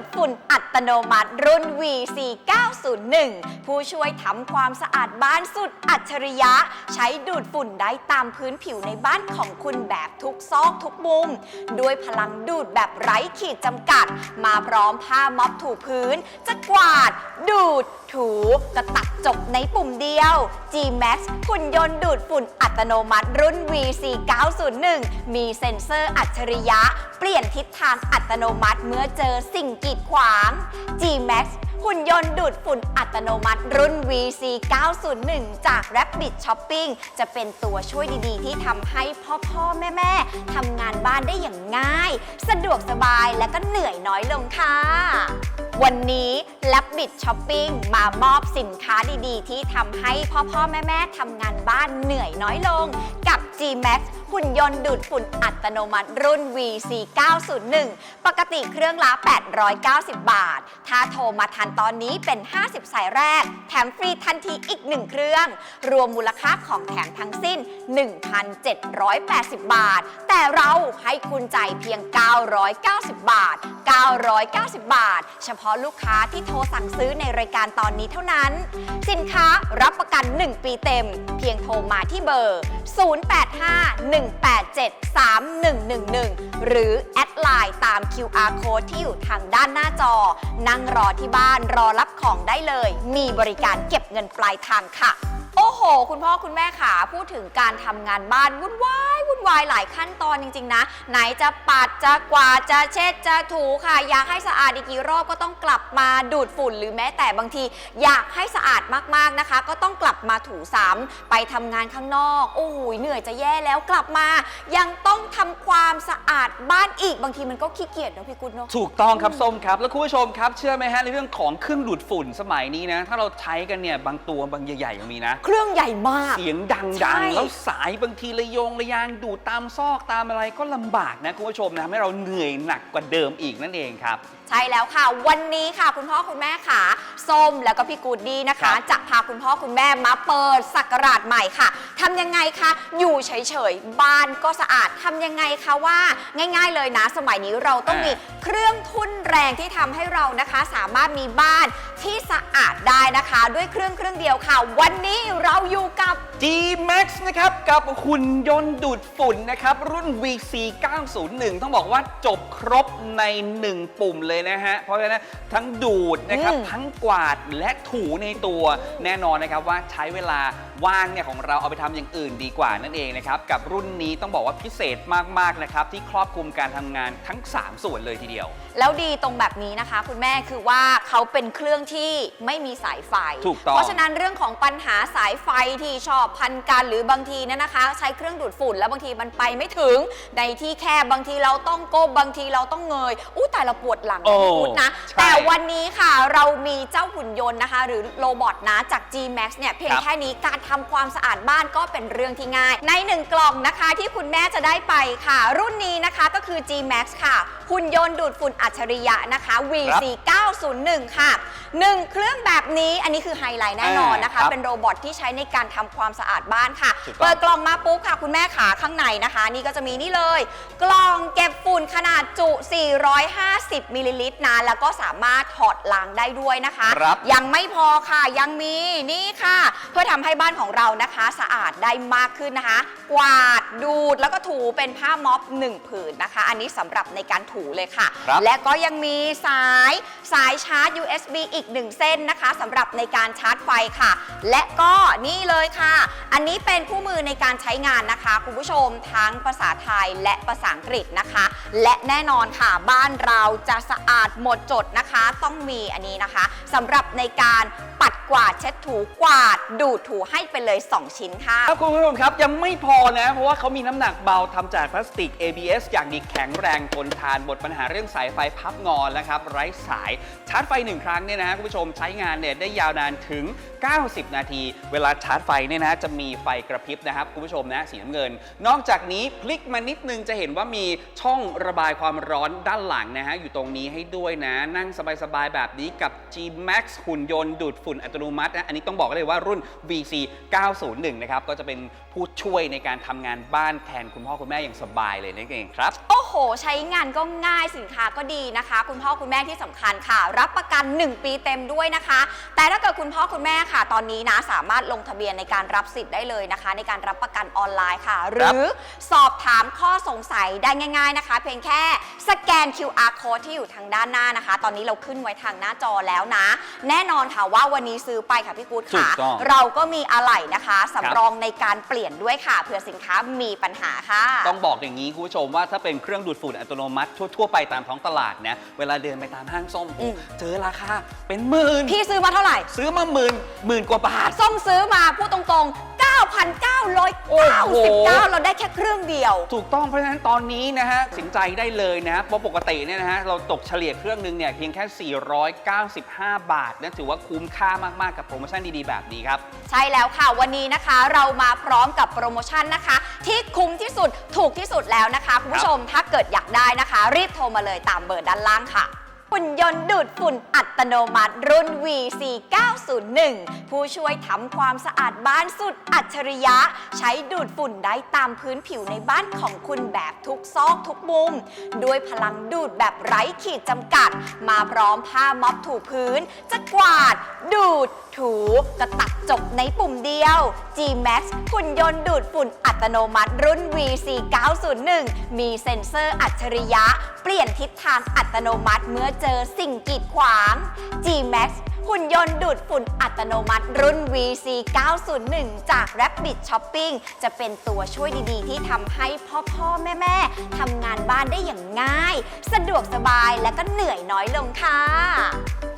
ดฝุ่นอัตโนมัติรุ่น VC 901 ผู้ช่วยทำความสะอาดบ้านสุดอัจฉริยะ ใช้ดูดฝุ่นได้ตามพื้นผิวในบ้านของคุณแบบทุกซอกทุกมุม ด้วยพลังดูดแบบไร้ขีดจำกัด มาพร้อมผ้าม็อบถูพื้น จะกวาด ดูด ถูก็ตัดจบในปุ่มเดียว G-Max หุ่นยนต์ดูดฝุ่นอัตโนมัติรุ่น VC 901 มีเซ็นเซอร์อัจฉริยะ เปลี่ยนทิศทางอัตโนมัติเมื่อเจอสิ่งกีีดขวาง G-Max หุ่นยนต์ดูดฝุ่นอัตโนมัติรุ่น VC 901จาก Rabbit Shopping จะเป็นตัวช่วยดีๆ ที่ทำให้พ่อพ่อแม่แม่ทำงานบ้านได้อย่างง่าย สะดวกสบายและก็เหนื่อยน้อยลงค่ะ วันนี้ Rabbit Shopping มามอบสินค้าดีๆ ที่ทำให้พ่อพ่อแม่แม่ทำงานบ้านเหนื่อยน้อยลง กับ G-Max หุ่นยนต์ดูดฝุ่นอัตโนมัติรุ่น VC 901ปกติเครื่องละ 890 บาท ถ้าโทรมาทันตอนนี้เป็น 50 สายแรก แถมฟรีทันทีอีก 1 เครื่อง รวมมูลค่าของแถมทั้งสิ้น 1,780 บาท แต่เราให้คุณจ่ายเพียง 990 บาท 990 บาท เฉพาะลูกค้าที่โทรสั่งซื้อในรายการตอนนี้เท่านั้น สินค้ารับประกัน 1 ปีเต็ม เพียงโทรมาที่เบอร์ 0851873111 หรือแอดไลน์ตาม QR code ที่อยู่ทางด้านหน้าจอ นั่งรอที่บ้านรอรับของได้เลย มีบริการเก็บเงินปลายทางค่ะ โอ้โห คุณพ่อคุณแม่ขาพูดถึงการทำงานบ้านวุ่นวายวุ่นวายหลายขั้นตอนจริง ๆ นะ ไหนจะปัดจะกวาดจะเช็ดจะถูค่ะ อยากให้สะอาดอีกกี่รอบก็ต้องกลับมาดูดฝุ่นหรือแม้แต่บางที อยากให้สะอาดมากๆนะคะ ก็ต้องกลับมาถูซ้ำไปทำงานข้างนอก โอ้โหเหนื่อยจะแย่แล้วกลับมา ยังต้องทำความสะอาดบ้านอีกบางทีมันก็ขี้เกียจเนอะพี่กุ๊ดเนอะถูกต้องครับส้มครับ แล้วคุณผู้ชมครับ เชื่อไหมฮะในเรื่องของเครื่องดูดฝุ่นสมัยนี้นะ ถ้าเราใช้กันเนี่ย บางตัวบางใหญ่ๆยังมีนะ เครื่องใหญ่มาก เสียงดังใช่ๆแล้วสายบางทีระยงระยางดูดตามซอกตามอะไรก็ลำบากนะคุณผู้ชมนะทำให้เราเหนื่อยหนักกว่าเดิมอีกนั่นเองครับ ใช่แล้วค่ะ วันนี้ค่ะคุณพ่อคุณแม่ค่ะส้มแล้วก็พี่กูดดี้นะครัคะบจะพาคุณพ่อคุณแม่มาเปิดสักราชใหม่ค่ะทำยังไงคะอยู่เฉยๆบ้านก็สะอาดทำยังไงคะว่าง่าย ๆ เลยนะ สมัยนี้เราต้องมีเครื่องทุ่นแรงที่ทำให้เรานะคะ สามารถมีบ้านที่สะอาดได้นะคะ ด้วยเครื่องเครื่องเดียวค่ะ วันนี้เราอยู่กับ G-Max นะครับ กับหุ่นยนต์ดูดฝุ่นนะครับ รุ่น VC 901 ต้องบอกว่าจบครบใน 1 ปุ่มเลยนะฮะ เพราะฉะนั้นทั้งดูดนะครับอืมทั้งกวาดและถูในตัวแน่นอนนะครับว่าใช้เวลา ว่างเนี่ยของเราเอาไปทำอย่างอื่นดีกว่านั่นเองนะครับกับรุ่นนี้ต้องบอกว่าพิเศษมากๆนะครับที่ครอบคลุมการทำงานทั้ง 3 ส่วนเลยทีเดียว แล้วดีตรงแบบนี้นะคะ คุณแม่คือว่าเขาเป็นเครื่องที่ไม่มีสายไฟถูกต้องเพราะฉะนั้นเรื่องของปัญหาสายไฟที่ชอบพันกันหรือบางทีเนยนะคะ ใช้เครื่องดูดฝุ่นแล้วบางทีมันไปไม่ถึงในที่แคบบางทีเราต้องก้มบางทีเราต้องเงยอู้แต่เราปวดหลังโอ้นะพี่พุทธนะใช่แต่วันนี้ค่ะเรามีเจ้าหุ่นยนต์นะคะ หรือโรบอทนะจาก G-Max เนี่ยเพียงครับแค่นี้การทำความสะอาดบ้านก็เป็นเรื่องที่ง่าย ในหนึ่งกล่องนะคะที่คุณแม่จะได้ไปค่ะ รุ่นนี้นะคะก็คือ G-Max ค่ะหุ่นยนต์ดูดฝุ่นอัจฉริยะนะคะ VC 901ค่ะหนึ่งเครื่องแบบนี้อันนี้คือไฮไลท์แน่นอนนะคะอ่าครับเป็นโรบอทที่ใช้ในการทำความสะอาดบ้านค่ะถูกต้องเปิดกล่องมาปุ๊บค่ะ คุณแม่ขาข้างในนะคะ นี่ก็จะมีนี่เลย กล่องเก็บฝุ่นขนาดจุ 450มิลลิลิตรนะแล้วก็สามารถถอดล้างได้ด้วยนะคะครับยังไม่พอค่ะยังมีนี่ค่ะ เพื่อทำให้บ้านของเรานะคะสะอาดได้มากขึ้นนะคะ กวาดดูดแล้วก็ถูเป็นผ้าม็อบหนึ่งผืนนะคะ อันนี้สำหรับในการถูเลยค่ะ ครับ และก็ยังมีสายสายชาร์จ USB อีกหนึ่งเส้นนะคะสำหรับในการชาร์จไฟค่ะ และก็นี่เลยค่ะ อันนี้เป็นคู่มือในการใช้งานนะคะ คุณผู้ชมทั้งภาษาไทยและภาษาอังกฤษนะคะ และแน่นอนค่ะบ้านเราจะสะอาดหมดจดนะคะ ต้องมีอันนี้นะคะสำหรับในการปัดกวาดเช็ดถูกวาดดูดถูให้ไปเลย 2 ชิ้นค่ะ ครับคุณผู้ชมครับยังไม่พอนะ เพราะว่าเขามีน้ำหนักเบาทำจากพลาสติก ABS อย่างดีแข็งแรงทนทานหมดปัญหาเรื่องสายไฟพับงอนนะครับไร้สายชาร์จไฟ1ครั้งเนี่ยนะฮะคุณผู้ชมใช้งานเนี่ยได้ยาวนานถึง 90 นาที เวลาชาร์จไฟเนี่ยนะจะมีไฟกระพริบนะครับคุณผู้ชมนะสีน้ำเงิน นอกจากนี้พลิกมานิดนึงจะเห็นว่ามีช่องระบายความร้อนด้านหลังนะฮะอยู่ตรงนี้ให้ด้วยนะ นั่งสบายๆแบบนี้กับ G Max หุ่นยนต์ดูดฝุ่นอัตโนมัตินะอันนี้ต้องบอกเลยว่ารุ่น VC 901 นะครับ ก็จะเป็นผู้ช่วยในการทำงานบ้านแทนคุณพ่อคุณแม่อย่างสบายเลยนั่นเองครับ โอ้โห ใช้งานก็ง่ายสินค้าก็ดีนะคะ คุณพ่อคุณแม่ที่สำคัญค่ะ รับประกัน 1 ปีเต็มด้วยนะคะ แต่ถ้าเกิดคุณพ่อคุณแม่ค่ะ ตอนนี้นะสามารถลงทะเบียนในการรับสิทธิ์ได้เลยนะคะ ในการรับประกันออนไลน์ค่ะ หรือสอบถามข้อสงสัยได้ง่าย ๆนะคะ เพียงแค่สแกน QR code ที่อยู่ทางด้านหน้านะคะ ตอนนี้เราขึ้นไว้ทางหน้าจอแล้วนะ แน่นอนค่ะว่าวันนี้ซื้อไปค่ะพี่กู๊ดถูค่ะกต้องเราก็มีอะไหล่นะคะสำรองในการเปลี่ยนด้วยค่ะเผื่อสินค้ามีปัญหาค่ะ ต้องบอกอย่างนี้คุณผู้ชมว่าถ้าเป็นเครื่องดูดฝุ่นอัตโนมัติทั่วๆไปตามท้องตลาดนะเวลาเดินไปตามห้างส้มอืม เจอราคาเป็นหมื่นพี่ซื้อมาเท่าไหร่ ซื้อมาหมื่นหมื่นกว่าบาท ส้มซื้อมาพูดตรงๆโอ้โห 9,999 เราได้แค่เครื่องเดียว ถูกต้องเพราะฉะนั้นตอนนี้นะฮะสินใจได้เลยนะฮะเพราะปกติเนี่ยนะฮะเราตกเฉลี่ยเครื่องหนึงเนี่ยเพียงแค่ 495 บาทนะถือว่าคุ้มค่ามาก ๆ กับโปรโมชั่นดี ๆ แบบนี้ครับ ใช่แล้วค่ะ วันนี้นะคะเรามาพร้อมกับโปรโมชั่นนะคะ ที่คุ้มที่สุดถูกที่สุดแล้วนะคะ คุณผู้ชมถ้าเกิดอยากได้นะคะ รีบโทรมาเลยตามเบอร์ด้านล่างค่ะ หุ่นยนต์ดูดฝุ่นอัตโนมัติรุ่น VC 901 ผู้ช่วยทำความสะอาดบ้านสุดอัจฉริยะ ใช้ดูดฝุ่นได้ตามพื้นผิวในบ้านของคุณแบบทุกซอกทุกมุม ด้วยพลังดูดแบบไร้ขีดจำกัด มาพร้อมผ้าม็อบถูพื้น จะกวาด ดูด ถูกระตัดจบในปุ่มเดียว G-Max หุ่นยนต์ดูดฝุ่นอัตโนมัติรุ่น VC 901 มีเซ็นเซอร์อัจฉริยะ เปลี่ยนทิศทางอัตโนมัติเมื่อเจอสิ่งกีดขวาง G-Max หุ่นยนต์ดูดฝุ่นอัตโนมัติรุ่น VC 901 จาก Rabbit Shopping จะเป็นตัวช่วยดีๆ ที่ทำให้พ่อพ่อแม่แม่ทำงานบ้านได้อย่างง่าย สะดวกสบายและก็เหนื่อยน้อยลงค่ะ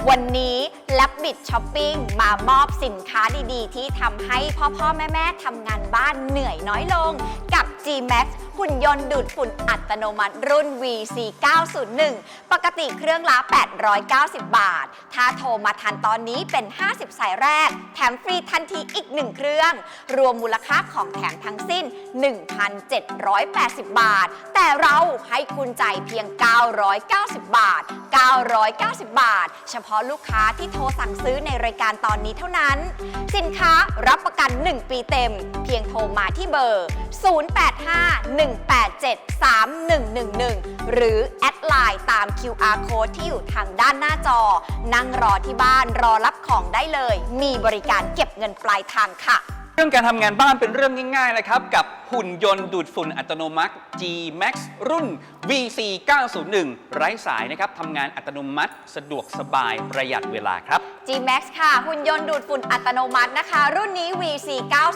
วันนี้ Rabbit Shopping มามอบสินค้าดีๆ ที่ทำให้พ่อพ่อแม่แม่ๆทำงานบ้านเหนื่อยน้อยลง กับ G-Max หุ่นยนต์ดูดฝุ่นอัตโนมัติรุ่น VC 901ปกติเครื่องละ 890 บาท ถ้าโทรมาทันตอนนี้เป็น 50 สายแรก แถมฟรีทันทีอีก 1 เครื่อง รวมมูลค่าของแถมทั้งสิ้น 1,780 บาท แต่เราให้คุณจ่ายเพียง 990 บาท 990 บาท เฉพาะาะลูกค้าที่โทรสั่งซื้อในรายการตอนนี้เท่านั้น สินค้ารับประกัน 1 ปีเต็ม เพียงโทรมาที่เบอร์ 0851873111 หรือแอดไลน์ตาม QR code ที่อยู่ทางด้านหน้าจอ นั่งรอที่บ้านรอรับของได้เลย มีบริการเก็บเงินปลายทางค่ะ เรื่องการทำงานบ้านเป็นเรื่องง่ายๆนะครับกับ หุ่นยนต์ดูดฝุ่นอัตโนมัติ G Max รุ่น VC 901 ไร้สายนะครับทำงานอัตโนมัติสะดวกสบายประหยัดเวลาครับ G-Max ค่ะหุ่นยนต์ดูดฝุ่นอัตโนมัตินะคะ รุ่นนี้ VC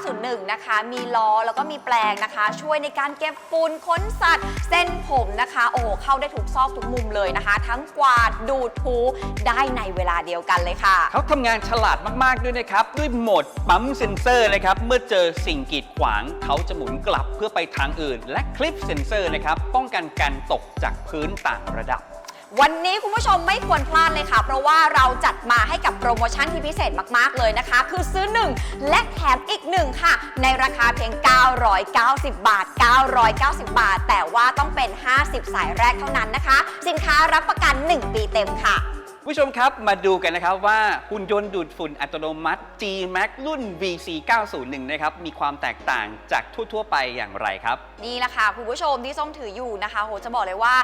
901 นะคะ มีล้อแล้วก็มีแปลงนะคะ ช่วยในการเก็บฝุ่นค้นสัตว์ เส้นผมนะคะ โอ้โหเข้าได้ทุกซอกทุกมุมเลยนะคะ ทั้งกวาดดูดถูได้ในเวลาเดียวกันเลยค่ะ เขาทำงานฉลาดมากๆด้วยนะครับ ด้วยโหมดปั๊มเซ็นเซอร์นะครับเมื่อเจอสิ่งกีดขวางเขาจะหมุนกลับเพื่อไปทางอื่น และคลิปเซ็นเซอร์นะครับป้องกันการตกจากพื้นต่างระดับ วันนี้คุณผู้ชมไม่ควรพลาดเลยค่ะ เพราะว่าเราจัดมาให้กับโปรโมชั่นที่พิเศษมาก ๆ เลยนะคะ คือซื้อ 1 และแถมอีก 1 ค่ะ ในราคาเพียง 990 บาท 990 บาท แต่ว่าต้องเป็น 50 สายแรกเท่านั้นนะคะ สินค้ารับประกัน 1 ปีเต็มค่ะ ผู้ชมครับมาดูกันนะครับว่าหุ่นยนต์ดูดฝุ่นอัตโนมัติ G Max รุ่น VC 901นะครับมีความแตกต่างจากทั่ว ๆ ไปอย่างไรครับ นี่แหละค่ะคุณผู้ชมที่ส้มถืออยู่นะคะโหจะบอกเลยว่า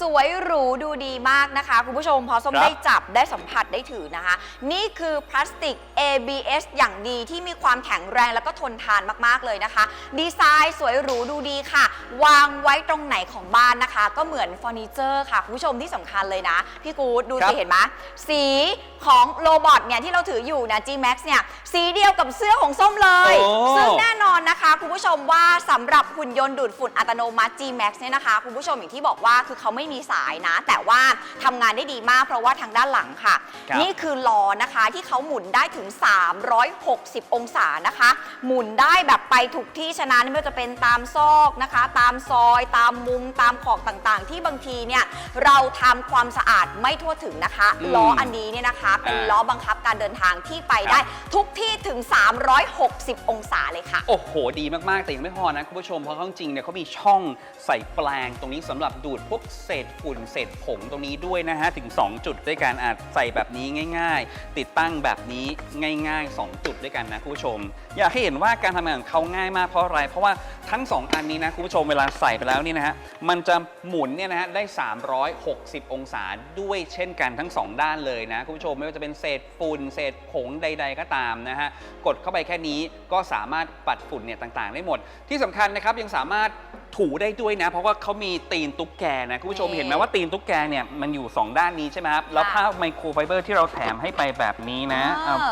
สวยหรูดูดีมากนะคะ คุณผู้ชมพอส้มครับ ได้จับได้สัมผัสได้ถือนะคะ นี่คือพลาสติก ABS อย่างดีที่มีความแข็งแรงแล้วก็ทนทานมากๆเลยนะคะ ดีไซน์สวยหรูดูดีค่ะ วางไว้ตรงไหนของบ้านนะคะ ก็เหมือนเฟอร์นิเจอร์ค่ะคุณผู้ชมที่สำคัญเลยนะ พี่กูดดูครัสิบ เห็นไหมสีของโรบอทเนี่ยที่เราถืออยู่นะ G Max เนี่ยสีเดียวกับเสื้อของส้มเลย โอ้ ซึ่งแน่นอนนะคะคุณผู้ชมว่าสำหรับหุ่นยนต์ดูดฝุ่นอัตโนมัติ G Max เนี่ยนะคะคุณผู้ชมอย่างที่บอกว่าคือเขาไม่มีสายนะ แต่ว่าทำงานได้ดีมากเพราะว่าทางด้านหลังค่ะ ครับ นี่คือล้อนะคะที่เขาหมุนได้ถึง 360 องศานะคะ หมุนได้แบบไปทุกที่ฉะนั้นไม่ว่าจะเป็นตามซอกนะคะ ตามซอยตามมุมตามขอบต่างๆ ที่บางทีเนี่ยเราทำความสะอาดไม่ทั่วถึงนะคะอืมล้ออันนี้เนี่ยนะคะ เป็นอ่าล้อบังคับการเดินทางที่ไปครับได้ทุกที่ถึง 360 องศาเลยค่ะ โอ้โห ดีมากๆ แต่ยังไม่พอนะคุณผู้ชม เพราะเขาจริงๆเนี่ยเขามีช่องใส่แปลงตรงนี้สำหรับดูดพวกเศษฝุ่นเศษผงตรงนี้ด้วยนะฮะ ถึง 2 จุดด้วยกันอาจใส่แบบนี้ง่าย ๆ ติดตั้งแบบนี้ง่าย ๆ 2 จุดด้วยกันนะคุณผู้ชม อยากให้เห็นว่าการทำงานของเขาง่ายมากเพราะอะไร เพราะว่าทั้ง 2 อันนี้นะคุณผู้ชมเวลาใส่ไปแล้วนี่นะฮะ มันจะหมุนเนี่ยนะฮะได้ 360 องศาด้วยเช่นกันทั้ง 2ด้านเลยนะคุณผู้ชมไม่ว่าจะเป็นเศษฝุ่นเศษผงใด ๆ ก็ตามนะฮะกดเข้าไปแค่นี้ก็สามารถปัดฝุ่นเนี่ยต่างๆ ได้หมด ที่สำคัญนะครับยังสามารถ ถูได้ด้วยนะ เพราะว่าเขามีตีนตุ๊กแกนะคุณผู้ชมนี่เห็นไหมว่าตีนตุ๊กแกเนี่ยมันอยู่ 2 ด้านนี้ใช่ไหมครับแล้วผ้าไมโครไฟเบอร์ที่เราแถมให้ไปแบบนี้นะเอเอาอ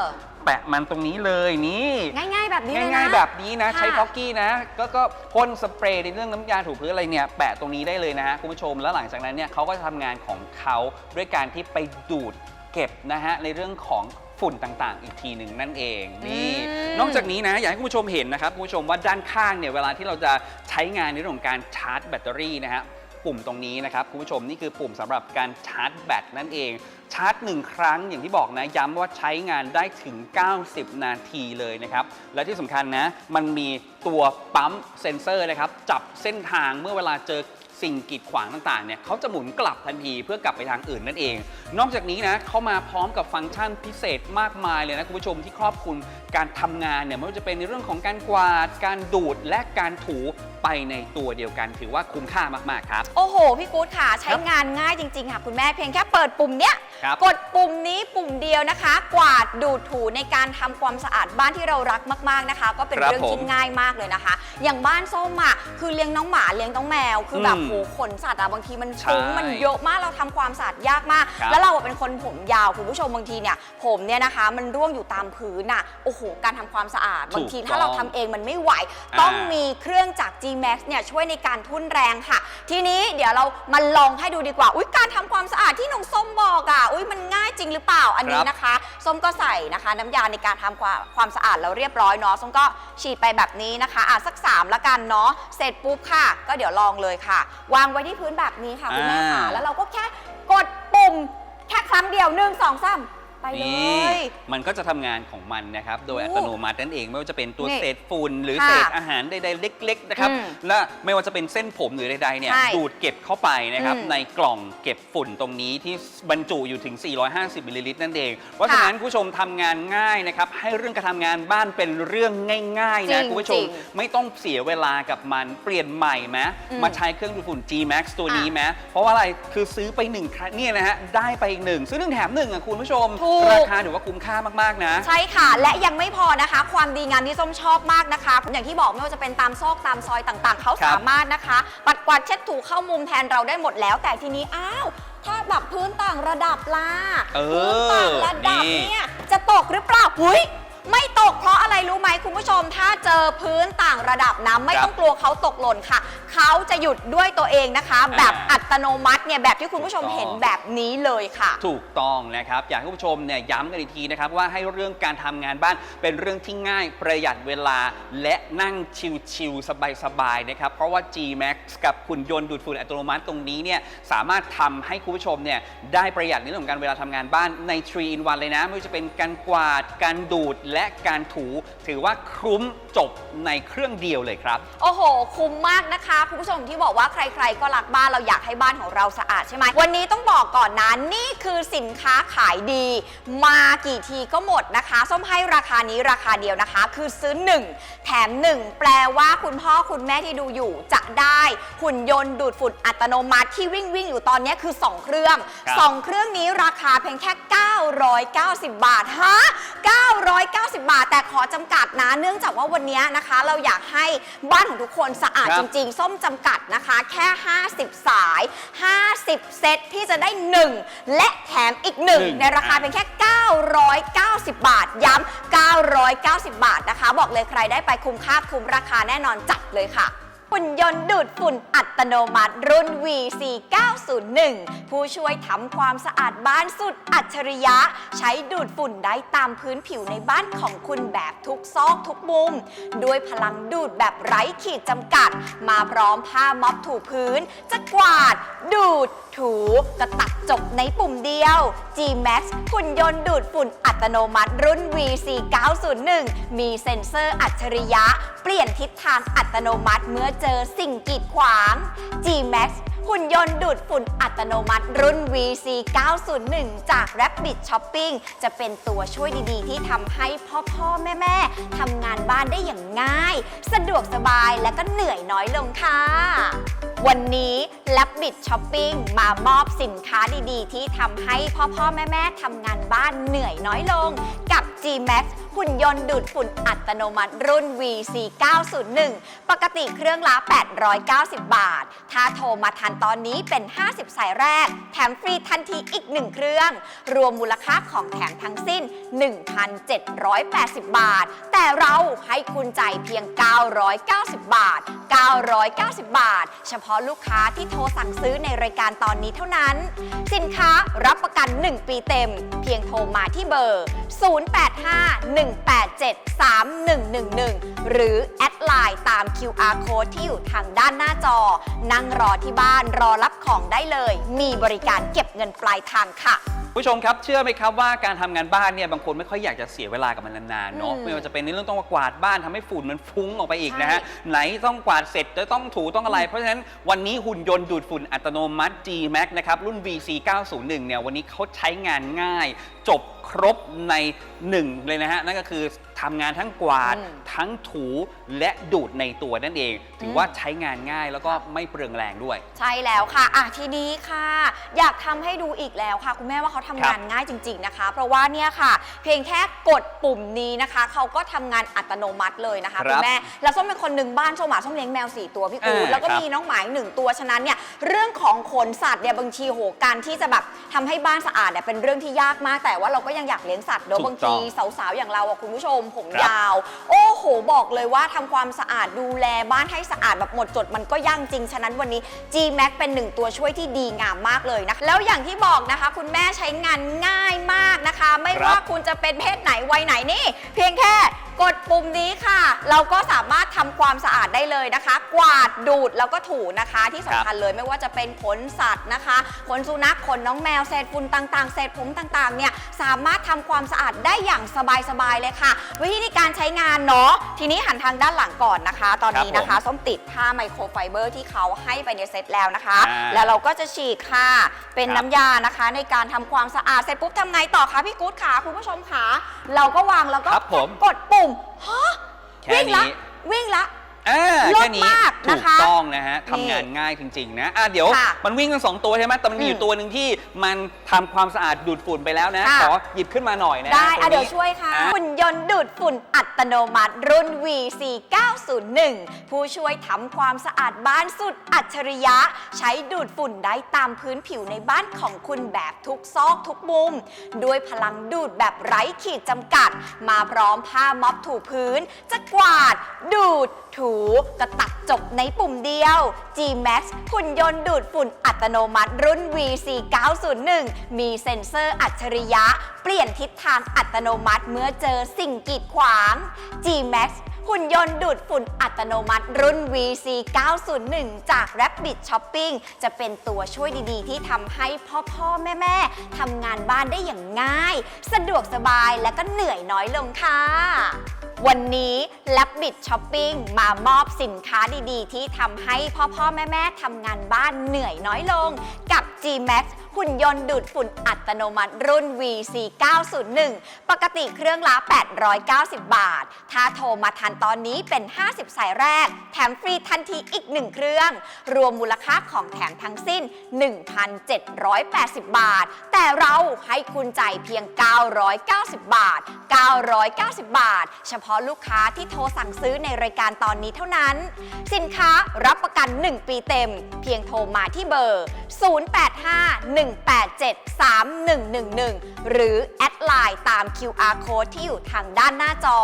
แปะมันตรงนี้เลยนี่ ง่าย ๆ แบบนี้เลยนะ ง่ายๆแบบนี้นะค่ะ ใช้ฟอกกี้นะก็ก็พ่นสเปรย์ในเรื่องน้ำยาถูพื้นอะไรเนี่ยแปะตรงนี้ได้เลยนะฮะคุณผู้ชมแล้วหลังจากนั้นเนี่ยเขาก็จะทำงานของเขาด้วยการที่ไปดูดเก็บนะฮะในเรื่องของ ฝุ่นต่างๆ อีกทีหนึ่งนั่นเองนี่อืม นอกจากนี้นะอยากให้คุณผู้ชมเห็นนะครับคุณผู้ชมว่าด้านข้างเนี่ยเวลาที่เราจะใช้งานในเรื่องของการชาร์จแบตเตอรี่นะฮะปุ่มตรงนี้นะครับคุณผู้ชมนี่คือปุ่มสำหรับการชาร์จแบตนั่นเอง ชาร์จหนึ่งครั้งอย่างที่บอกนะย้ำว่าใช้งานได้ถึง 90 นาทีเลยนะครับและที่สำคัญนะมันมีตัวปั๊มเซ็นเซอร์นะครับจับเส้นทางเมื่อเวลาเจอ สิ่งกีดขวางต่างๆเนี่ยเขาจะหมุนกลับทันทีเพื่อกลับไปทางอื่นนั่นเอง นอกจากนี้นะเขามาพร้อมกับฟังก์ชันพิเศษมากมายเลยนะคุณผู้ชมที่ครอบคลุมการทำงานเนี่ยไม่ว่าจะเป็นในเรื่องของการกวาด การดูดและการถูไปในตัวเดียวกัน ถือว่าคุ้มค่ามากๆครับ โอ้โห พี่กู๊ดค่ะ ใช้งานง่ายจริง ๆ ค่ะ คุณแม่เพียงแค่เปิดปุ่มเนี้ยครับกดปุ่มนี้ปุ่มเดียวนะคะ กวาดดูดถูในการทำความสะอาดบ้านที่เรารักมากๆนะคะ ก็เป็นครับเรื่องที่ผมง่ายมากเลยนะคะ อย่างบ้านส้มอะคือเลี้ยงน้องหมาเลี้ยงน้องแมวคือแบบอืมโหขนสัตว์อะบางทีมันฟุ้งใช่มันเยอะมากเราทำความสะอาดยากมาก ครับแล้วเราอะเป็นคนผมยาวคุณผู้ชมบางทีเนี่ยผมเนี่ยนะคะ มันร่วงอยู่ตามพื้นอะโอ้โหการทำความสะอาด บางทีถ้าเราทำเองมันไม่ไหว ต้องอ่ามี มีเครื่องจาก G-Max เนี่ยช่วยในการทุ่นแรงค่ะ ทีนี้เดี๋ยวเรามาลองให้ดูดีกว่า อุ้ยการทำความสะอาดที่น้องส้มบอกอะ อุ้ยมันง่ายจริงหรือเปล่าอันนี้นะคะ ส้มก็ใส่นะคะ น้ำยาในการทำความความสะอาดแล้วเรียบร้อยเนาะส้มก็ฉีดไปแบบนี้นะคะ อะสักสามละกันเนาะเสร็จปุ๊บค่ะ ก็เดี๋ยวลองเลยค่ะวางไว้ที่พื้นแบบนี้ค่ะคุณแม่ค่ะ อ่า แล้วเราก็แค่กดปุ่มแค่ครั้งเดียวหนึ่งสองสาม ไปเลนี่ย มันก็จะทำงานของมันนะครับ โดยโอ้อัตโนมัตินั่นเอง ไม่ว่าจะเป็นตัวนี่เศษฝุ่นหรือค่ะเศษอาหารใดๆเล็ก ๆ นะครับ อืมและไม่ว่าจะเป็นเส้นผมหรือใดๆเนี่ยใช่ดูดเก็บเข้าไปนะครับอืมในกล่องเก็บฝุ่นตรงนี้ที่บรรจุอยู่ถึง 450มิลลิลิตรนั่นเอง เพราะฉะนั้นคุณผู้ชมทำงานง่ายนะครับ ให้เรื่องการทำงานบ้านเป็นเรื่องง่ายๆจรินะงคุณผู้ชม จริงไม่ต้องเสียเวลากับมันเปลี่ยนใหม่ไหมอืม มาใช้เครื่องดูดฝุ่น G Max ตัวนี้อะไหมเพราะว่าอะไรคือซื้อไปหนึ่งครั้งเนี่ยนะฮะได้ไปอีกหนึ่งซื้อหนึ่งแถมหนึ่งอะคุณผู้ชม ถูก ราคาถือว่าคุ้มค่ามากๆนะ ใช่ค่ะ และยังไม่พอนะคะ ความดีงามที่ส้มชอบมากนะคะ อย่างที่บอกไม่ว่าจะเป็นตามซอกตามซอยต่างๆ เขาครับ สามารถนะคะ ปัดกวาดเช็ดถูเข้ามุมแทนเราได้หมดแล้ว แต่ทีนี้อ้าวถ้าแบบพื้นต่างระดับล่ะเออพื้นต่างระดับนี่ เนี่ยจะตกหรือเปล่าหุย ไม่ตกเพราะอะไรรู้ไหมคุณผู้ชม ถ้าเจอพื้นต่างระดับน้ำไม่ครับต้องกลัวเขาตกหล่นค่ะ เขาจะหยุดด้วยตัวเองนะคะ แบบอ่าอัตโนมัติเนี่ยแบบที่คุณผู้ชมถูกต้องเห็นแบบนี้เลยค่ะ ถูกต้องนะครับ อยากให้คุณผู้ชมเนี่ยย้ำกันอีกทีนะครับ ว่าให้เรื่องการทำงานบ้านเป็นเรื่องที่ง่ายประหยัดเวลาและนั่งชิลๆสบายๆนะครับ เพราะว่า G Max กับหุ่นยนต์ดูดฝุ่นอัตโนมัติตรงนี้เนี่ยสามารถทำให้คุณผู้ชมเนี่ยได้ประหยัดในเรื่องของการเวลาทำงานบ้านใน 3 in 1 เลยนะ ไม่ว่าจะเป็นการกวาดการดูดและการถูถือว่าคุ้มจบในเครื่องเดียวเลยครับ โอ้โห คุ้มมากนะคะ คุณผู้ชมที่บอกว่าใคร ๆ ก็รักบ้านเราอยากให้บ้านของเราสะอาดใช่ไหมวันนี้ต้องบอกก่อนนะนี่คือสินค้าขายดี มากี่ทีก็หมดนะคะ ส้มให้ราคานี้ราคาเดียวนะคะ คือซื้อ 1 แถม 1 แปลว่าคุณพ่อคุณแม่ที่ดูอยู่จะได้หุ่นยนต์ดูดฝุ่นอัตโนมัติที่วิ่งวิ่งอยู่ตอนนี้คือ 2 เครื่องครับ2เครื่องนี้ราคาเพียงแค่ 990 บาทฮะ990บาท แต่ขอจำกัดนะ เนื่องจากว่าวันนี้นะคะ เราอยากให้บ้านของทุกคนสะอาดครับจริง ๆ ส้มจำกัดนะคะ แค่ 50 สาย 50 เซตที่จะได้ 1 และแถมอีก หนึ่ง 1 ในราคาเพียงแค่ 990 บาท ย้ำ990 บาทนะคะ บอกเลยใครได้ไปคุ้มค่าคุ้มราคาแน่นอนจัดเลยค่ะ หุ่นยนต์ดูดฝุ่นอัตโนมัติรุ่น VC 901 ผู้ช่วยทำความสะอาดบ้านสุดอัจฉริยะ ใช้ดูดฝุ่นได้ตามพื้นผิวในบ้านของคุณแบบทุกซอกทุกมุม ด้วยพลังดูดแบบไร้ขีดจำกัด มาพร้อมผ้าม็อบถูพื้น จะกวาด ดูด ถูกระตัดจบในปุ่มเดียว G-Max หุ่นยนต์ดูดฝุ่นอัตโนมัติรุ่น VC 901 มีเซ็นเซอร์อัจฉริยะ เปลี่ยนทิศทางอัตโนมัติเมื่อเจอสิ่งกีดขวาง G-Max หุ่นยนต์ดูดฝุ่นอัตโนมัติรุ่น VC 901จาก Rabbit Shopping จะเป็นตัวช่วยดีๆ ที่ทำให้พ่อพ่อแม่แม่ทำงานบ้านได้อย่างง่าย สะดวกสบายและก็เหนื่อยน้อยลงค่ะ วันนี้ Rabbit Shopping มามอบสินค้าดีๆ ที่ทำให้พ่อพ่อแม่แม่ทำงานบ้านเหนื่อยน้อยลง กับ G-Max หุ่นยนต์ดูดฝุ่นอัตโนมัติรุ่น VC 901ปกติเครื่องละ 890 บาท ถ้าโทรมาทันตอนนี้เป็น 50 สายแรก แถมฟรีทันทีอีก 1 เครื่อง รวมมูลค่าของแถมทั้งสิ้น 1,780 บาท แต่เราให้คุณจ่ายเพียง 990 บาท 990 บาท เฉพาะลูกค้าที่โทรสั่งซื้อในรายการตอนนี้เท่านั้น สินค้ารับประกัน 1 ปีเต็ม เพียงโทรมาที่เบอร์ 085 0851873111 หรือแอดไลน์ตาม QR code ที่อยู่ทางด้านหน้าจอ นั่งรอที่บ้านรอรับของได้เลย มีบริการเก็บเงินปลายทางค่ะ ผู้ชมครับเชื่อไหมครับว่าการทำงานบ้านเนี่ยบางคนไม่ค่อยอยากจะเสียเวลากับมันนานๆเนาะอืมไม่ว่าจะเป็นในเรื่องต้องมากวาดบ้านทำให้ฝุ่นมันฟุ้งออกไปอีกนะฮะ ใช่ ไหนต้องกวาดเสร็จจะต้องถูต้องอะไร เพราะฉะนั้นวันนี้หุ่นยนต์ดูดฝุ่นอัตโนมัติ G-Max นะครับ รุ่น VC 901เนี่ยวันนี้เขาใช้งานง่าย จบครบในหนึ่งเลยนะฮะนั่นก็คือ ทำงานทั้งกวาด อืม ทั้งถูและดูดในตัวนั่นเอง ถือว่าใช้งานง่ายแล้วก็ไม่เปลืองแรงด้วย ใช่แล้วค่ะอะทีนี้ค่ะ อยากทำให้ดูอีกแล้วค่ะ คุณแม่ว่าเขาทำงานง่ายจริง ๆนะคะ เพราะว่าเนี่ยค่ะ เพียงแค่กดปุ่มนี้นะคะ เขาก็ทำงานอัตโนมัติเลยนะคะครับคุณแม่แล้วส้มเป็นคนหนึ่งบ้านส้มหมาส้มเลี้ยงแมวสี่ตัวพี่กูดอ่าแล้วก็ครับมีน้องหมาอีกหนึ่งตัวฉะนั้นเนี่ยเรื่องของขนสัตว์เนี่ยบางทีโหการที่จะแบบทำให้บ้านสะอาดเนี่ยเป็นเรื่องที่ยากมากแต่ว่าเราก็ยังอยากเลี้ยงสัตว์เนอะถูกบางต้ทีองสาวๆอย่างเราอะคุณผู้ชมผมครับยาว โอ้โห บอกเลยว่าทำความสะอาดดูแลบ้านให้สะอาดแบบหมดจดมันก็ยั่งจริง ฉะนั้นวันนี้ G-Max เป็นหนึ่งตัวช่วยที่ดีงามมากเลยนะแล้วอย่างที่บอกนะคะ คุณแม่ใช้งานง่ายมากนะคะ ไม่ครับว่าคุณจะเป็นเพศไหนวัยไหนนี่ เพียงแค่ กดปุ่มนี้ค่ะ เราก็สามารถทำความสะอาดได้เลยนะคะ กวาดดูดแล้วก็ถูนะคะ ที่สำคัญเลยไม่ว่าจะเป็นขนสัตว์นะคะขนสุนัขขนน้องแมวเศษฝุ่นต่างๆเศษผมต่างๆเนี่ยสามารถทำความสะอาดได้อย่างสบายๆเลยค่ะ วิธีการใช้งานเนาะทีนี้หันทางด้านหลังก่อนนะคะ ตอนนี้นะคะส้มติดผ้าไมโครไฟเบอร์ที่เขาให้ไปในเซตแล้วนะคะ อ่า แล้วเราก็จะฉีกค่ะเป็นครับน้ำยานะคะ ในการทำความสะอาดเสร็จปุ๊บทำไงต่อคะพี่กู๊ดขาคุณผู้ชมขาเราก็วางแล้วก็ ครับผม กดปุ่มฮะแค่วิ่งละนี้ วิ่งละ อ่าเลิศแค่นี้มากถูนะกคะต้องนะฮะนี่ทำงานง่ายจริงๆนะอะเดี๋ยวค่ะมันวิ่งกันสองตัวใช่ไหมแต่มันมีออืยู่มตัวหนึ่งที่มันทำความสะอาดดูดฝุ่นไปแล้วนะค่ะ ขอหยิบขึ้นมาหน่อยนะได้ตรงอะนี้ เดี๋ยวช่วยค่ะ อ่หุ่นยนต์ดูดฝุ่นอัตโนมัติรุ่น VC 901 ผู้ช่วยทำความสะอาดบ้านสุดอัจฉริยะ ใช้ดูดฝุ่นได้ตามพื้นผิวในบ้านของคุณแบบทุกซอกทุกมุม ด้วยพลังดูดแบบไร้ขีดจำกัด มาพร้อมผ้าม็อบถูพื้น จะกวาด ดูด ถูกระตัดจบในปุ่มเดียว G-Max หุ่นยนต์ดูดฝุ่นอัตโนมัติรุ่น VC 901มีเซ็นเซอร์อัจฉริยะ เปลี่ยนทิศทางอัตโนมัติเมื่อเจอสิ่งกีดขวาง G-Max หุ่นยนต์ดูดฝุ่นอัตโนมัติรุ่น VC 901จาก Rabbit Shopping จะเป็นตัวช่วยดีๆ ที่ทำให้พ่อพ่อแม่แม่ทำงานบ้านได้อย่างง่าย สะดวกสบายและก็เหนื่อยน้อยลงค่ะ วันนี้ Rabbit Shopping มามอบสินค้าดีๆ ที่ทำให้พ่อพ่อแม่แม่ทำงานบ้านเหนื่อยน้อยลง กับ G-Max หุ่นยนต์ดูดฝุ่นอัตโนมัติรุ่น VC 901ปกติเครื่องละ 890 บาท ถ้าโทรมาทันตอนนี้เป็น 50 สายแรก แถมฟรีทันทีอีก 1 เครื่อง รวมมูลค่าของแถมทั้งสิ้น 1,780 บาท แต่เราให้คุณจ่ายเพียง 990 บาท 990 บาท เฉพาะพาะลูกค้าที่โทรสั่งซื้อในรายการตอนนี้เท่านั้น สินค้ารับประกัน 1 ปีเต็ม เพียงโทรมาที่เบอร์ 0851873111 หรือแอดไลน์ตาม QR code ที่อยู่ทางด้านหน้าจอ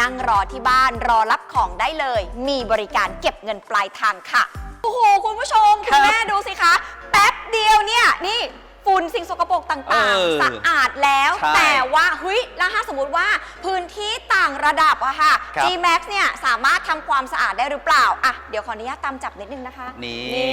นั่งรอที่บ้านรอรับของได้เลย มีบริการเก็บเงินปลายทางค่ะ โอ้โห คุณผู้ชม คุณแม่ดูสิคะ แป๊บเดียวเนี่ย นี่ ฝุ่นสิ่งสกปรกต่างเออๆ สะอาดแล้ว ใช่แต่ว่าเฮ้ยแล้วถ้าสมมติว่าพื้นที่ต่างระดับอะค่ะ ครับ G-Max เนี่ยสามารถทำความสะอาดได้หรือเปล่าอะเดี๋ยวขออนุญาตตามจับนิดนึงนะคะนี่นี่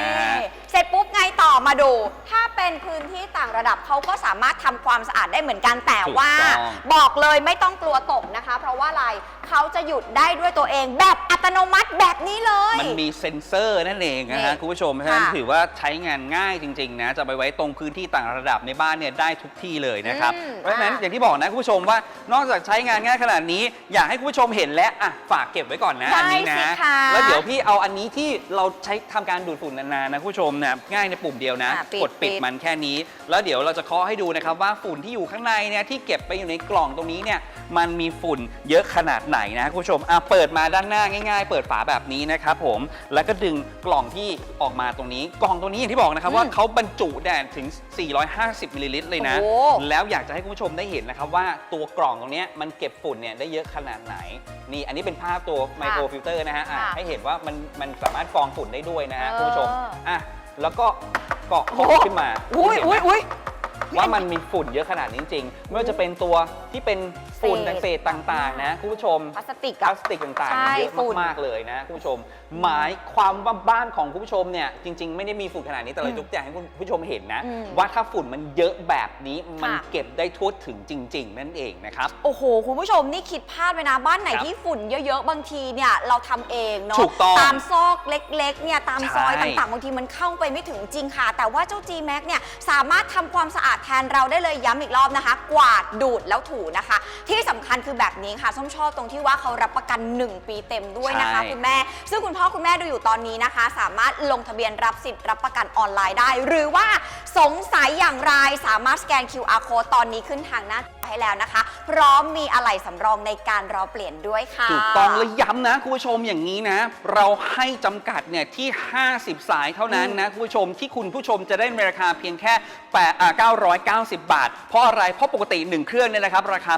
นะฮะ เสร็จปุ๊บไงต่อมาดู ถ้าเป็นพื้นที่ต่างระดับเขาก็สามารถทำความสะอาดได้เหมือนกันแต่ถูกว่าต้องบอกเลยไม่ต้องกลัวตกนะคะ เพราะว่าอะไร เขาจะหยุดได้ด้วยตัวเองแบบอัตโนมัติแบบนี้เลย มันมีเซ็นเซอร์นั่นเองนะนี่ฮะคุณผู้ชมค่ะ ท่านถือว่าใช้งานง่ายจริงๆนะจะไปไว้ตรงพื้นที่ต่างระดับในบ้านเนี่ยได้ทุกที่เลยนะครับ อืมเพราะฉะนั้นอะอย่างที่บอกนะคุณผู้ชมว่านอกจากใช้งานง่ายขนาดนี้ อยากให้คุณผู้ชมเห็นและอะฝากเก็บไว้ก่อนนะได้อันนี้นะสิคะ แล้วเดี๋ยวพี่เอาอันนี้ที่เราใช้ทำการดูดฝุ่นนานๆนะคุณผู้ชมนะง่ายในปุ่มเดียวนะ อะปิดกดปิดปิด มันแค่นี้ แล้วเดี๋ยวเราจะเคาะให้ดูนะครับว่าฝุ่นที่อยู่ข้างในเนี่ยที่เก็บไปอยู่ในกล่องตรงนี้เนี่ยมันมีฝุ่นเยอะขนาดไหนนะคุณผู้ชมอะเปิดมาด้านหน้าง่าย ๆ เปิดฝาแบบนี้นะครับผมแล้วก็ดึงกล่องที่ออกมาตรงนี้ กล่องตรงนี้อย่างที่บอกนะครับอืมว่าเขาบรรจุแดนถึง 450มิลลิลิตรเลยนะ โอ้ แล้วอยากจะให้คุณผู้ชมได้เห็นนะครับว่าตัวกล่องตรงเนี้ยมันเก็บฝุ่นเนี่ยได้เยอะขนาดไหน นี่อันนี้เป็นภาพตัวไมโครฟิลเตอร์นะฮะอะค่ะให้เห็นว่ามันมันสามารถกรองฝุ่นได้ด้วยนะฮะคุณผู้ชมเอออ่ อะแล้วก็เกาะโอ้ขโหองขึ้นมาอุ้ยเห็นอุ้ไหมยอุ้ย ว่ามันมีฝุ่นเยอะขนาดนี้จริงๆไม่ว่าจะเป็นตัวที่เป็นฝุ่นเศษ เศษต่างๆ นะคุณผู้ชม พลาสติกพลาอะ สติกต่างใช่ๆ เยอะฝุ่นมากๆ เลยนะคุณผู้ชม หมายความว่าบ้านของคุณผู้ชมเนี่ยจริง ๆ ไม่ได้มีฝุ่นขนาดนี้แต่เราอืมยกตัวอย่างให้คุณผู้ชมเห็นนะ อืมว่าถ้าฝุ่นมันเยอะแบบนี้มันค่ะ เก็บได้ทั่วถึงจริง ๆ นั่นเองนะครับ โอ้โห คุณผู้ชมนี่คิดภาพไปนะ บ้านไหนครับที่ฝุ่นเยอะ ๆ บางทีเนี่ยเราทำเองเนาะถูกต้องตามซอกเล็ก ๆ เนี่ยตามซอยใช่ต่างๆ บางทีมันเข้าไปไม่ถึงจริงค่ะ แต่ว่าเจ้า G-Max เนี่ยสามารถทำความสะอาดแทนเราได้เลยย้ำอีกรอบนะคะ กวาดดูดแล้วถูนะคะ ที่สำคัญคือแบบนี้ค่ะส้มชอบตรงที่ว่าเขารับประกัน 1 ปีเต็มด้วยนะคะใช่คุณแม่ ซึ่งคุณพ่อคุณแม่ดูอยู่ตอนนี้นะคะ สามารถลงทะเบียนรับสิทธิ์รับประกันออนไลน์ได้ หรือว่าสงสัยอย่างไรสามารถสแกน QR code ตอนนี้ขึ้นทางหน้าจอให้แล้วนะคะ พร้อมมีอะไหล่สำรองในการรอเปลี่ยนด้วยค่ะถูกต้องและย้ำนะคุณผู้ชมอย่างนี้นะ เราให้จำกัดเนี่ยที่ 50 สายเท่านั้นนะคุณผู้ชมที่คุณผู้ชมจะได้ในราคาเพียงแค่8อ่า990 บาท เพราะอะไร เพราะปกติ 1 เครื่องเนี่ยนะครับราคา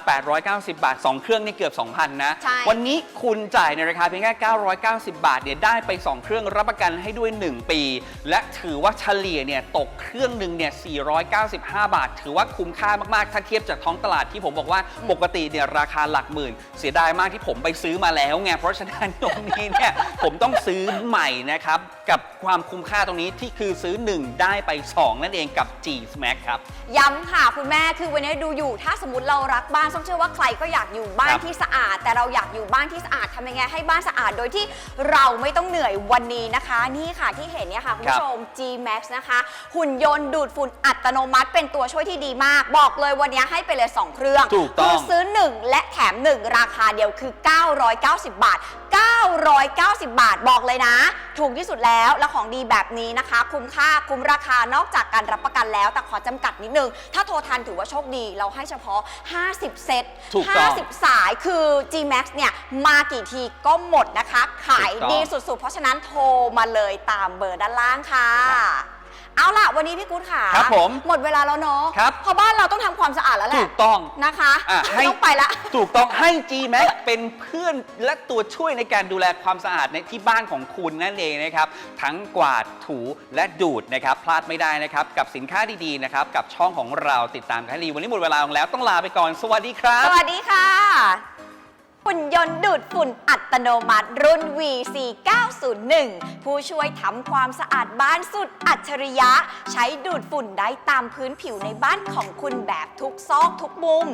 890 บาท 2 เครื่องนี่เกือบ 2,000 นะ ใช่ วันนี้คุณจ่ายในราคาเพียงแค่ 990 บาทเนี่ยได้ไป 2 เครื่องรับประกันให้ด้วย 1 ปี และถือว่าเฉลี่ยเนี่ยตกเครื่องหนึ่งเนี่ย 495 บาท ถือว่าคุ้มค่ามาก ๆ ถ้าเทียบจากท้องตลาดที่ผมบอกว่าปกติเนี่ยราคาหลักหมื่น เสียดายมากที่ผมไปซื้อมาแล้วไงเพราะฉะนั้นตรงนี้เนี่ยผมต้องซื้อใหม่นะครับกับความคุ้มค่าตรงนี้ที่คือซื้อ 1 ได้ไป 2 นั่นเองกับ G Smack ครับ ย้ำค่ะคุณแม่คือวันนี้ดูอยู่ ถ้าสมมติเรารักบ้านส้มเชื่อว่าใครก็อยากอยู่บ้าคนรับที่สะอาด แต่เราอยากอยู่บ้านที่สะอาดทำยังไงให้บ้านสะอาดโดยที่เราไม่ต้องเหนื่อยวันนี้นะคะ นี่ค่ะที่เห็นเนี่ยค่ะคุณผู้ชม G Max นะคะ หุ่นยนต์ดูดฝุ่นอัตโนมัติ เป็นตัวช่วยที่ดีมาก บอกเลยวันนี้ให้ไปเลย2เครื่องถูกต้อง คือซื้อ1และแถม1ราคาเดียวคือ 990 บาท 990 บาทบอกเลยนะ ถูกที่สุดแล้วและของดีแบบนี้นะคะ คุ้มค่าคุ้มราคานอกจากการรับประกันแล้วแต่ขอจำกัดนิดนึงถ้าโทรทันถือว่าโชคดี เราให้เฉพาะ 50 เซต ถูกต้อง50 สายคือ G-Max เนี่ย มากี่ทีก็หมดนะคะ ขายถูกต้อง ดีสุดๆ เพราะฉะนั้นโทรมาเลยตามเบอร์ด้านล่างค่ะ เอาล่ะ วันนี้พี่กุ๊ดค่ะครับผมหมดเวลาแล้วเนาะครับ เพราะบ้านเราต้องทำความสะอาดแล้วแหถูละกต้อง นะคะอะให้ ต้องไปละ ถูกต้องให้ G Max เป็นเพื่อนและตัวช่วยในการดูแลความสะอาดในที่บ้านของคุณนั่นเองนะครับ ทั้งกวาดถูและดูดนะครับ พลาดไม่ได้นะครับ กับสินค้าดีๆนะครับ กับช่องของเราติดตามกันให้ดีวันนี้หมดเวลาลงแล้วต้องลาไปก่อน สวัสดีครับสวัสดีค่ะ หุ่นยนต์ดูดฝุ่นอัตโนมัติรุ่น V4901 ผู้ช่วยทำความสะอาดบ้านสุดอัจฉริยะ ใช้ดูดฝุ่นได้ตามพื้นผิวในบ้านของคุณแบบทุกซอกทุกมุม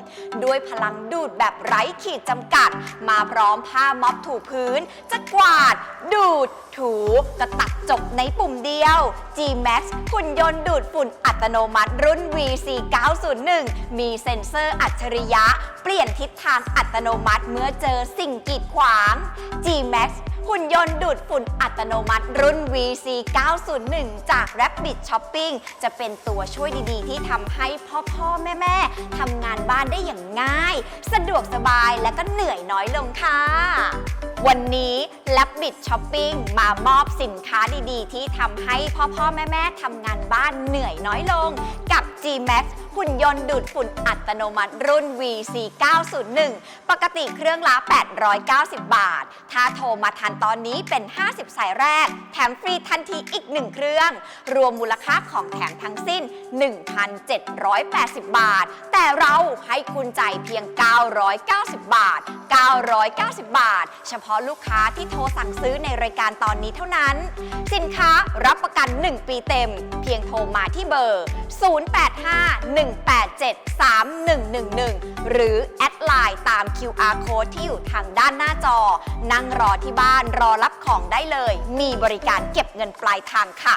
ด้วยพลังดูดแบบไร้ขีดจำกัด มาพร้อมผ้าม็อบถูพื้น จะกวาด ดูดถูก็ตัดจบในปุ่มเดียว G-Max หุ่นยนต์ดูดฝุ่นอัตโนมัติรุ่น VC 901มีเซ็นเซอร์อัจฉริยะ เปลี่ยนทิศทางอัตโนมัติเมื่อเจอสิ่งกีดขวาง G-Max หุ่นยนต์ดูดฝุ่นอัตโนมัติรุ่น VC 901จาก Rabbit Shopping จะเป็นตัวช่วยดีๆ ที่ทำให้พ่อพ่อแม่แม่ทำงานบ้านได้อย่างง่าย สะดวกสบายและก็เหนื่อยน้อยลงค่ะ วันนี้ลับบิดช้อปปิ้งมามอบสินค้าดีๆ ที่ทำให้พ่อพ่อแม่แม่ทำงานบ้านเหนื่อยน้อยลง กับ G-Max หุ่นยนต์ดูดฝุ่นอัตโนมัติรุ่น VC 901ปกติเครื่องละ 890 บาท ถ้าโทรมาทันตอนนี้เป็น 50 สายแรก แถมฟรีทันทีอีก 1 เครื่อง รวมมูลค่าของแถมทั้งสิ้น 1,780 บาท แต่เราให้คุณจ่ายเพียง 990 บาท 990 บาท เฉพาะาะลูกค้าที่โทรสั่งซื้อในรายการตอนนี้เท่านั้น สินค้ารับประกัน 1 ปีเต็ม เพียงโทรมาที่เบอร์ 0851873111 หรือแอดไลน์ตาม QR code ที่อยู่ทางด้านหน้าจอ นั่งรอที่บ้านรอรับของได้เลย มีบริการเก็บเงินปลายทางค่ะ